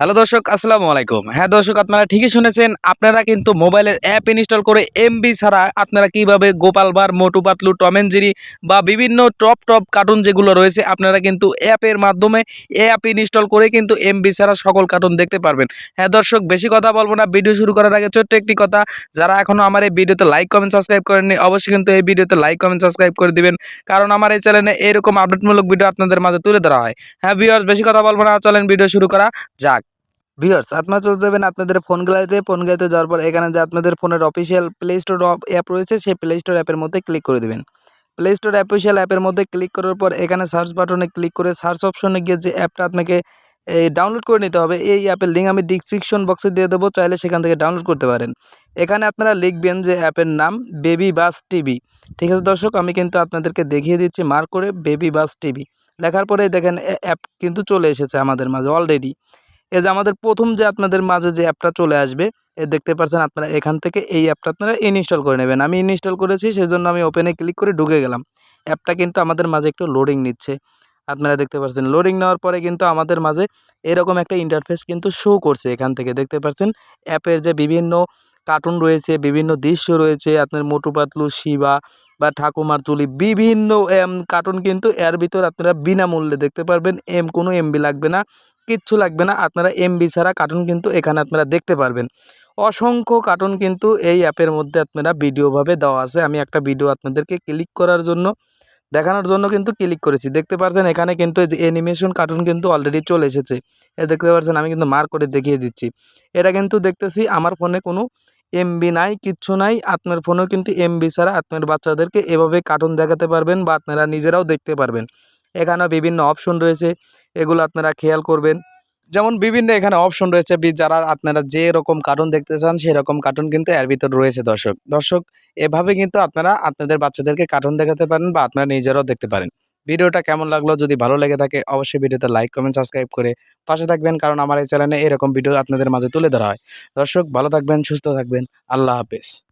Hello দর্শক, আসসালামু আলাইকুম। হ্যাঁ দর্শক, আপনারা ঠিকই শুনেছেন, আপনারা কিন্তু মোবাইলের অ্যাপ ইনস্টল করে এমবি ছাড়া আপনারা কীভাবে Gopal Bhar, Motu Patlu, Tom and Jerry বা বিভিন্ন টপ টপ কার্টুন যেগুলো রয়েছে, আপনারা কিন্তু অ্যাপের মাধ্যমে অ্যাপ ইনস্টল করে কিন্তু এমবি ছাড়া সকল কার্টুন দেখতে পারবেন। হ্যাঁ দর্শক, বেশি কথা বলব না ভিডিও শুরু করার আগে ছোট্ট একটি কথা, যারা এখনও আমার এই ভিডিওতে লাইক কমেন্ট সাবস্ক্রাইব করেননি, অবশ্যই কিন্তু এই ভিডিওতে লাইক কমেন্ট সাবস্ক্রাইব করে দিবেন, কারণ আমার এই চ্যানেলে এরকম আপডেটমূলক ভিডিও আপনাদের মাঝে তুলে ধরা হয়। হ্যাঁ ভিউয়ার্স বেশি কথা বলব না, চলেন ভিডিও শুরু করা যাক। ভিউয়ার্স আপনারা চলে যাবেন আপনাদের ফোন গ্যালারিতে ফোন গ্যালারিতে যাওয়ার পর এখানে যে আপনাদের ফোনের অফিসিয়াল প্লে স্টোর অ্যাপ রয়েছে, সেই প্লে স্টোর অ্যাপের মধ্যে ক্লিক করে দেবেন। প্লে স্টোর অফিসিয়াল অ্যাপের মধ্যে ক্লিক করার পর এখানে সার্চ বাটনে ক্লিক করে সার্চ অপশনে গিয়ে যে অ্যাপটা আপনাকে ডাউনলোড করে নিতে হবে, এই অ্যাপের লিঙ্ক আমি ডিসক্রিপশন বক্সে দিয়ে দেবো, চাইলে সেখান থেকে ডাউনলোড করতে পারেন। এখানে আপনারা লিখবেন যে অ্যাপের নাম বেবি বাস টিভি ঠিক আছে দর্শক, আমি কিন্তু আপনাদেরকে দেখিয়ে দিচ্ছি মার্ক করে বেবি বাস টিভি লেখার পরে দেখেন অ্যাপ কিন্তু চলে এসেছে আমাদের মাঝে অলরেডি এই যে আমাদের প্রথম যে আপনাদের মাঝে যে অ্যাপটা চলে আসবে এ দেখতে পাচ্ছেন আপনারা এখান থেকে এই অ্যাপটা আপনারা ইনস্টল করে নেবেন। আমি ইনস্টল করেছি, সেজন্য আমি ওপেনে ক্লিক করে ঢুকে গেলাম। অ্যাপটা কিন্তু আমাদের মাঝে একটু লোডিং নিচ্ছে। আপনারা দেখতে পাচ্ছেন লোডিং নেওয়ার পরে কিন্তু আমাদের মাঝে এরকম একটা ইন্টারফেস কিন্তু শো করছে এখান থেকে। দেখতে পাচ্ছেন অ্যাপের যে বিভিন্ন কার্টুন রয়েছে, বিভিন্ন দৃশ্য রয়েছে, আপনার মোটু পাতলু শিবা বা ঠাকুমার চুলি, বিভিন্ন কার্টুন কিন্তু এর ভিতর আপনারা বিনামূল্যে দেখতে পারবেন, এম, কোনো এমবি লাগবে না, কিচ্ছু লাগবে না, আপনারা এমবি ছাড়া কার্টুন কিন্তু এখানে আপনারা দেখতে পারবেন। অসংখ্য কার্টুন কিন্তু এই অ্যাপের মধ্যে আপনারা ভিডিওভাবে দেওয়া আছে, আমি একটা ভিডিও আপনাদেরকে ক্লিক করার জন্য, দেখানোর জন্য কিন্তু ক্লিক করেছি, দেখতে পাচ্ছেন এখানে কিন্তু এই যে অ্যানিমেশন কার্টুন কিন্তু অলরেডি চলে এসেছে, এ দেখতে পাচ্ছেন আমি কিন্তু মার্ক করে দেখিয়ে দিচ্ছি, এটা কিন্তু দেখতেছি আমার ফোনে কোনো এমবি নাই, কিচ্ছু নাই, আপনার ফোনেও কিন্তু এমবি ছাড়া আপনার বাচ্চাদেরকে এভাবে কার্টুন দেখাতে পারবেন বা আপনারা নিজেরাও দেখতে পারবেন। এখানেও বিভিন্ন অপশন রয়েছে, এগুলো আপনারা খেয়াল করবেন। যেমন বিভিন্ন এখানে অপশন রয়েছে যারা আপনারা যে রকম কার্টুন দেখতে চান সেই রকম কার্টুন কিন্তু এর ভিতর রয়েছে, দর্শক। দর্শক, এভাবে কিন্তু আপনারা আপনাদের বাচ্চাদেরকে কার্টুন দেখাতে পারেন বা আপনারা নিজেরাও দেখতে পারেন। ভিডিওটা কেমন লাগল? যদি ভালো লেগে থাকে, অবশ্যই ভিডিওতে লাইক কমেন্ট সাবস্ক্রাইব করে পাশে থাকবেন, কারণ আমার এই চ্যানেলে এরকম ভিডিও আপনাদের মাঝে তুলে ধরা হয়। দর্শক, ভালো থাকবেন, সুস্থ থাকবেন। আল্লাহ হাফেজ।